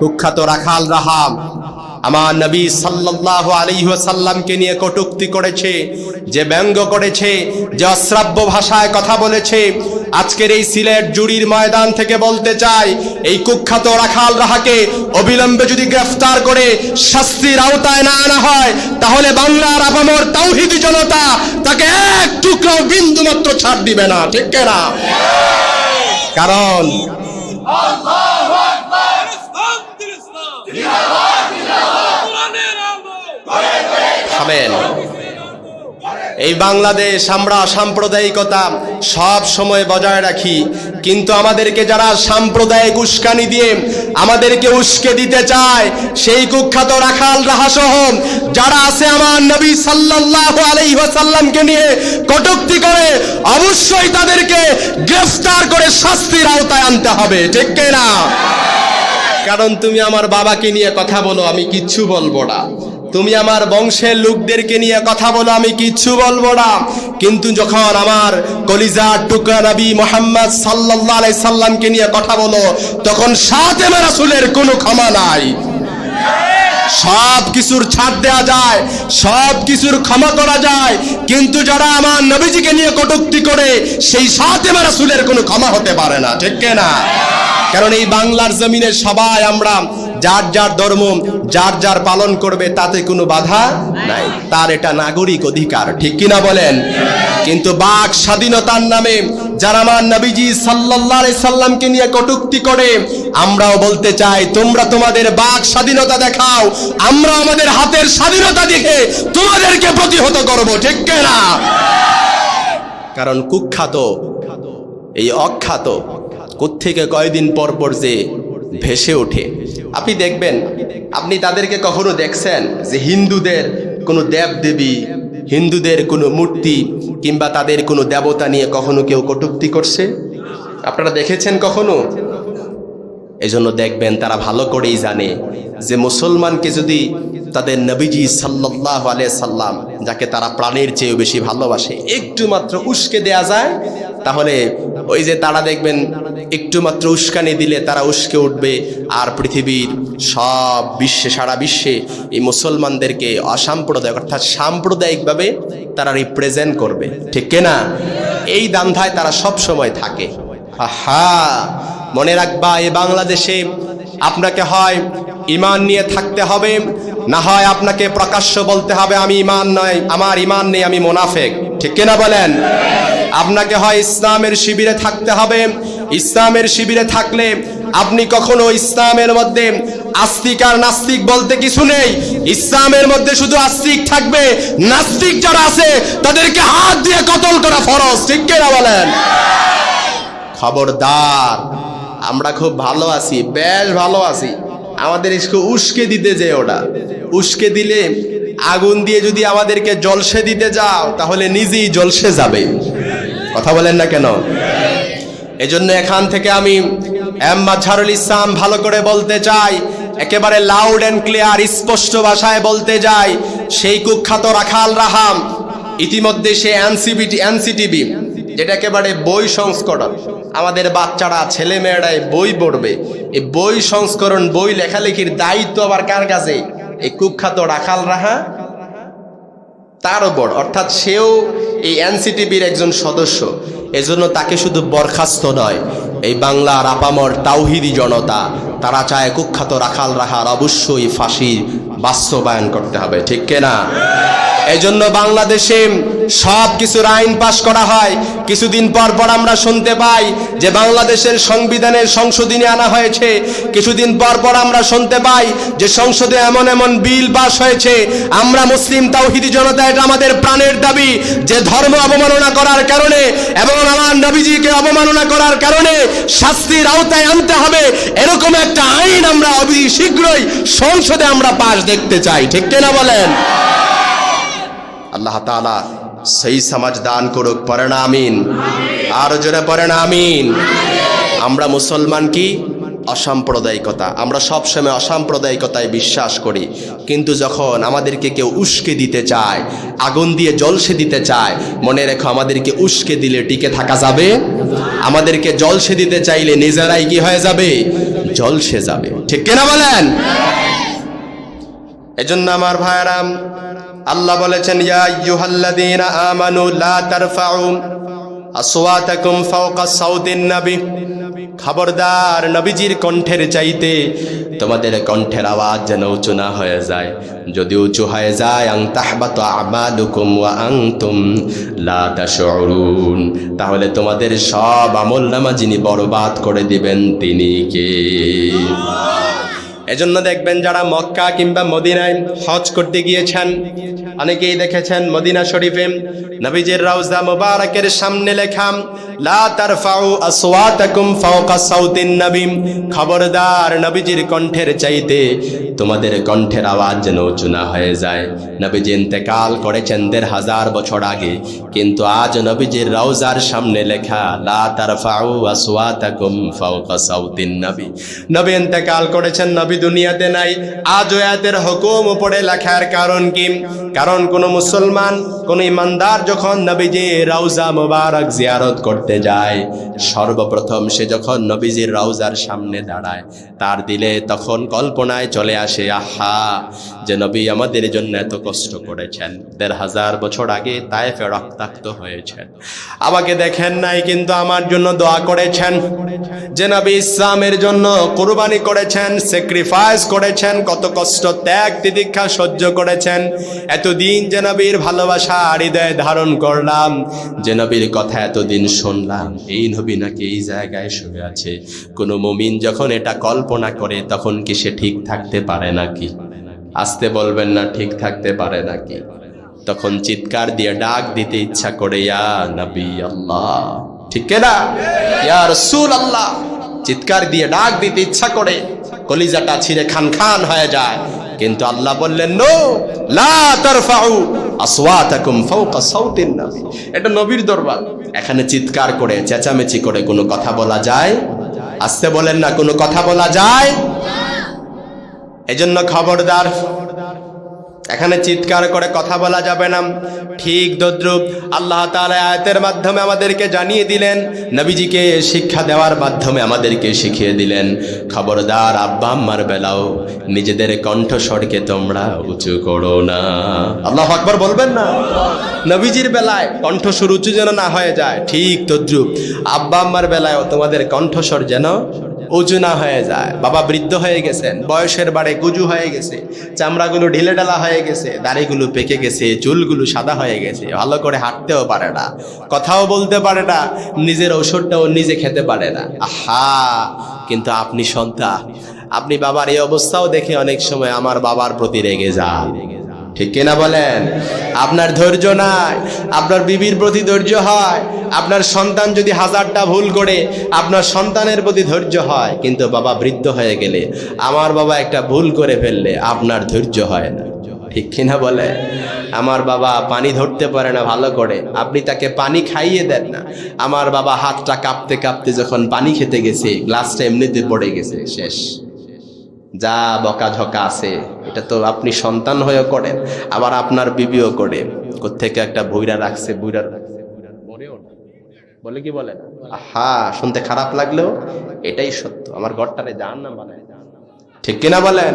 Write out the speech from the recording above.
কুখ্যাত রাখাল রাহাম আমার নবী সাল্লাল্লাহু আলাইহি ওয়াসাল্লামকে নিয়ে কটুক্তি করেছে, যে ব্যঙ্গ করেছে, যে অশ্রাব্য ভাষায় কথা বলেছে। আজকের এই সিলেট জুড়ির ময়দান থেকে বলতে চাই, এই কুখ্যাত রাখাল রাহাকে অবিলম্বে যদি গ্রেফতার করে শাস্তির আওতায় না আনা হয়, তাহলে বাংলার আপামর তাওহিদি জনতা তাকে এক টুকরো বিন্দু মাত্র ছাড় দিবে না, ঠিক না কারণ এই বাংলাদেশ, আমরা সাম্প্রদায়িকতা সব সময় বজায় রাখি। কিন্তু আমাদেরকে যারা সাম্প্রদায়িক উস্কানি দিয়ে আমাদেরকে উস্কে দিতে চায়, সেই কুখ্যাত রাখাল রাহাসহ, যারা আছে আমার নবী সাল্লাল্লাহু আলাইহি ওয়াসাল্লামকে নিয়ে কটুক্তি করে, অবশ্যই তাদেরকে গ্রেফতার করে শাস্তির আওতায় আনতে হবে। ঠিক না কারণ তুমি আমার বাবাকে নিয়ে কথা বলো, আমি কিচ্ছু বলব না। তুমি আমার বংশের লোকদেরকে নিয়ে কথা বলো, আমি কিচ্ছু বলব না। কিন্তু যখন আমার কলিজার টুকরা নবী মোহাম্মদ সাল্লাল্লাহু আলাইহি সাল্লামকে নিয়ে কথা বলো, তখন সাথে রাসূলের কোনো ক্ষমা নাই। সব কিছুর ছাড় দেয়া যায় সব কিছুর ক্ষমা করা যায়, কিন্তু যারা আমার নবীজিকে নিয়ে কটুক্তি করে, সেই সাথে রাসূলের কোনো ক্ষমা হতে পারে না, ঠিক না কারণ এই বাংলার জমিনে সবাই আমরা যার যার ধর্ম, যার যার পালন করবে, তাতে কোনো বাধা নাই। তার এটা নাগরিক অধিকার, ঠিক কিনা বলেন? কিন্তু বাক স্বাধীনতার নামে যারা আমার নবীজি সাল্লাল্লাহু আলাইহি সাল্লামকে নিয়ে কটূক্তি করে, আমরাও বলতে চাই, তোমরা তোমাদের বাক স্বাধীনতা দেখাও, আমরা আমাদের হাতের স্বাধীনতা দেখে তোমাদেরকে প্রতিহত করব, ঠিক না কারণ কুখ্যাত, এই অখ্যাত কোত্থেকে কয়দিন পর পর যে ভেসে ওঠে। আপনি দেখবেন, আপনি তাদেরকে কখনো দেখছেন যে হিন্দুদের কোনো দেব দেবী হিন্দুদের কোনো মূর্তি কিংবা তাদের কোনো দেবতা নিয়ে কখনো কেউ কটুক্তি করছে? আপনারা দেখেছেন কখনো? এজন্য দেখবেন তারা ভালো করেই জানে যে মুসলমানকে যদি তাদের নবীজি সাল্লাহ আলিয়া সাল্লাম, যাকে তারা প্রাণের চেয়েও বেশি ভালোবাসে, একটু মাত্র উস্কে দেয়া যায় তাহলে ওই যে তারা দেখবেন একটু মাত্র উস্কানি দিলে তারা উস্কে উঠবে, আর পৃথিবীর সব বিশ্বে, সারা বিশ্বে এই মুসলমানদেরকে অসাম্প্রদায়িক, অর্থাৎ সাম্প্রদায়িকভাবে তারা রিপ্রেজেন্ট করবে। ঠিক না এই দান্ধায় তারা সব সময় থাকে। আহা! মনে রাখবা, এ বাংলাদেশে আপনাকে হয় ইমান নিয়ে থাকতে হবে, না হয় আপনাকে প্রকাশ্য বলতে হবে, আমি ইমান নয়, আমার ইমান নেই, আমি মোনাফেক। ঠিক কিনা বলেন? আপনাকে হয় ইসলামের শিবিরে থাকতে হবে। ইসলামের শিবিরে থাকলে আপনি কখনো ইসলামের মধ্যে আস্তিক আর নাস্তিক বলতে কিছু নেই। ইসলামের মধ্যে শুধু আস্তিক থাকবে। নাস্তিক যারা আছে, তাদেরকে হাত দিয়ে কতল করা ফরজ, ঠিক কিনা বলেন? খবরদার, আমরা খুব ভালো আছি, বেশ ভালো আছি। আমাদের একটু উস্কে দিতে যে ওটা উস্কে দিলে আগুন দিয়ে যদি আমাদেরকে জলসে দিতে যাও, তাহলে নিজেই জলসে যাবে। কথা বলেন না কেন? এজন্য এখান থেকে আমি এম মাঝারুল ইসলাম ভালো করে বলতে চাই, একেবারে লাউড অ্যান্ড ক্লিয়ার স্পষ্ট ভাষায় বলতে যাই, সেই কুখ্যাত রাখাল রাহাম, ইতিমধ্যে সে এনসিবিটি এনসিটিভি যেটা একেবারে বই সংস্করণ। আমাদের বাচ্চারা ছেলে মেয়েরাই বই পড়বে। এই বই সংস্করণ, বই লেখালেখির দায়িত্ব আবার কার কাছে? এই কুখ্যাত রাখাল রাহা তারও ওপর অর্থাৎ সেও এই এনসিটিভির একজন সদস্য, এজন্য তাকে শুধু বরখাস্ত নয়, এই বাংলার আপামর তাওহিদি জনতা, তারা চায় কুখ্যাত রাখাল রাহার অবশ্যই ফাঁসির বাস্তবায়ন করতে হবে, ঠিক কেনা? এজন্য জন্য বাংলাদেশে সব কিছুর আইন পাশ করা হয়। কিছুদিন পর পর আমরা শুনতে পাই যে বাংলাদেশের সংবিধানের সংশোধনী আনা হয়েছে। কিছুদিন পর পর আমরা শুনতে পাই যে সংসদে এমন এমন বিল পাশ হয়েছে। আমরা মুসলিম তাওহিদি জনতা, এটা আমাদের প্রাণের দাবি যে ধর্ম অবমাননা করার কারণে এবং আমার নবীজিকে অবমাননা করার কারণে শাস্তির আওতায় আনতে হবে। এরকম একটা আইন আমরা অবি শীঘ্রই সংসদে আমরা পাশ দেখতে চাই। ঠিক কিনা বলেন? আল্লাহ তালা সেই সমাজ দান করুক পরে না আমিন আরও জোরে পরে না আমিন আমরা মুসলমান কি? অসাম্প্রদায়িকতা। আমরা সবসময় অসাম্প্রদায়িকতায় বিশ্বাস করি। কিন্তু যখন আমাদেরকে কেউ উস্কে দিতে চায়, আগুন দিয়ে জলসে দিতে চায়, মনে রেখো আমাদেরকে উস্কে দিলে টিকে থাকা যাবে? আমাদেরকে জলসে দিতে চাইলে নিজেরাই কি হয়ে যাবে? জলসে যাবে। ঠিক কিনা বলেন? এজন্য আমার ভাইরাম আল্লাহ বলেছেন, ইয়া আইয়ুহাল্লাযীনা আমানু লা তারফাউ আসওয়াতাকুম ফাওকা সাউতিন নবী। খবরদার নবীজির কণ্ঠের চাইতে তোমাদের কণ্ঠের আওয়াজ যেন উঁচু না হয়ে যায়। যদি উঁচু হয়ে যায় আং তাহবাতু আমালুকুম ওয়া আনতুম লা তাশউরুন। তাহলে তোমাদের সব আমলনামা যিনি বরবাদ করে দিবেন, তিনি কে? এজন্য দেখবেন যারা মক্কা কিংবা মদিনায় হজ করতে গিয়েছেন, অনেকেই দেখেছেন মদিনা শরীফে নবীজির রাউজা মোবারকের সামনে লেখা, লা খবরদার নবীজির কণ্ঠের চাইতে তোমাদের কণ্ঠের আওয়াজ যেন হয়ে যায়। ইন্তেকাল করেছেন দেড় হাজার বছর আগে, কিন্তু আজ নবীজির সামনে লেখা, লা নবী ইন্তেকাল করেছেন, নবী দুনিয়াতে নাই, আজ আয়াতের হুকুম উপরে লেখার কারণ কি? কারণ কোন মুসলমান, কোন ইমানদার যখন নবীজি রাউজা মুবারক জিয়ারত করতে যায়, সর্বপ্রথম সে যখন নবীজির রাউজার সামনে দাঁড়ায়, তার দিলে তখন কল্পনায় চলে আসে, আহা, যে নবী আমাদের জন্য এত কষ্ট করেছেন। দেড় হাজার বছর আগে তায়েফে রক্তাক্ত হয়েছেন। আমাকে দেখেন নাই, কিন্তু আমার জন্য দোয়া করেছেন। যে নবী ইসলামের জন্য কুরবানি করেছেন স্যাক্রিফাইস করেছেন, কত কষ্ট ত্যাগ তিদীক্ষা সহ্য করেছেন। এতদিন যে নবীর ভালোবাসা হৃদয়ে ধারণ করলাম, যে নবীর কথা এতদিন শুনলাম। এই নবী নাকি এই জায়গায় শুয়ে আছে। কোনো মুমিন যখন এটা কল্পনা করে, তখন কি সে ঠিক থাকতে পারে নাকি? আসতে বলবেন না, ঠিক থাকতে পারে নাকি? তখন চিৎকার দিয়ে ডাক দিতে ইচ্ছা করে, ইয়া নবী আল্লাহ। ঠিক না ইয়া রসুল আল্লাহ। চিৎকার দিয়ে ডাক দিতে ইচ্ছা করে। কলিজাটা ছিঁড়ে খান খান হয়ে যায়। কিন্তু আল্লাহ বললেন, নো, লা তারফাউ আসওয়াতাকুম ফাওকা সাউতিন নবী। এটা নবীর দরবার। এখানে চিৎকার করে, চেঁচামেচি করে কোনো কথা বলা যায়? আসতে বলেন না, কোনো কথা বলা যায়? এজন্য খবরদার এখানে চিৎকার করে কথা বলা যাবে না। ঠিক দদ্রুপ আল্লাহ তাআলা আয়াতের মাধ্যমে আমাদেরকে জানিয়ে দিলেন, নবীজিকে শিক্ষা দেওয়ার মাধ্যমে আমাদেরকে শিখিয়ে দিলেন, খবরদার আব্বা আম্মার বেলাও, নিজেদের কণ্ঠস্বরকে তোমরা উঁচু করো না। আল্লাহ আকবর বলবেন না? নবীজির বেলায় কণ্ঠস্বর উঁচু যেন না হয়ে যায়, ঠিক তদ্রুপ আব্বা আম্মার বেলায়ও তোমাদের কণ্ঠস্বর যেন উঁচু হয়ে যায়। বাবা বৃদ্ধ হয়ে গেছেন, বয়সের বাড়ে গুজু হয়ে গেছে, চামড়াগুলো ঢিলে ঢালা হয়ে গেছে, দাড়িগুলো পেকে গেছে, চুলগুলো সাদা হয়ে গেছে, ভালো করে হাঁটতেও পারে না, কথাও বলতে পারে না, নিজের ওষুধটাও নিজে খেতে পারে না। আহা, কিন্তু আপনি সন্তান, আপনি বাবার এই অবস্থাও দেখে অনেক সময় আমার বাবার প্রতি রেগে যান। ঠিক কিনা বলেন? আপনার ধৈর্য নাই, আপনার বিবির প্রতি ধৈর্য হয়, আপনার সন্তান যদি হাজারটা ভুল করে, আপনার সন্তানের প্রতি ধৈর্য হয়, কিন্তু বাবা বৃদ্ধ হয়ে গেলে, আমার বাবা একটা ভুল করে ফেললে আপনার ধৈর্য হয় না। ঠিক কিনা বলে আমার বাবা পানি ধরতে পারে না ভালো করে, আপনি তাকে পানি খাইয়ে দেন না। আমার বাবা হাতটা কাঁপতে কাঁপতে যখন পানি খেতে গেছে গ্লাসটা এমনিতে পড়ে গেছে, শেষ। যা বকাঝকা আছে। এটা তো আপনি সন্তান হয়েও করেন, আবার আপনার বিবিও করে। কোথেকে একটা ভুইরা রাখছে বুইরা রাখছে। বলে কি বলেন? আহা, শুনতে খারাপ লাগলেও এটাই সত্য। আমার ঘরটারে যান না বানায়। ঠিক কিনা বলেন?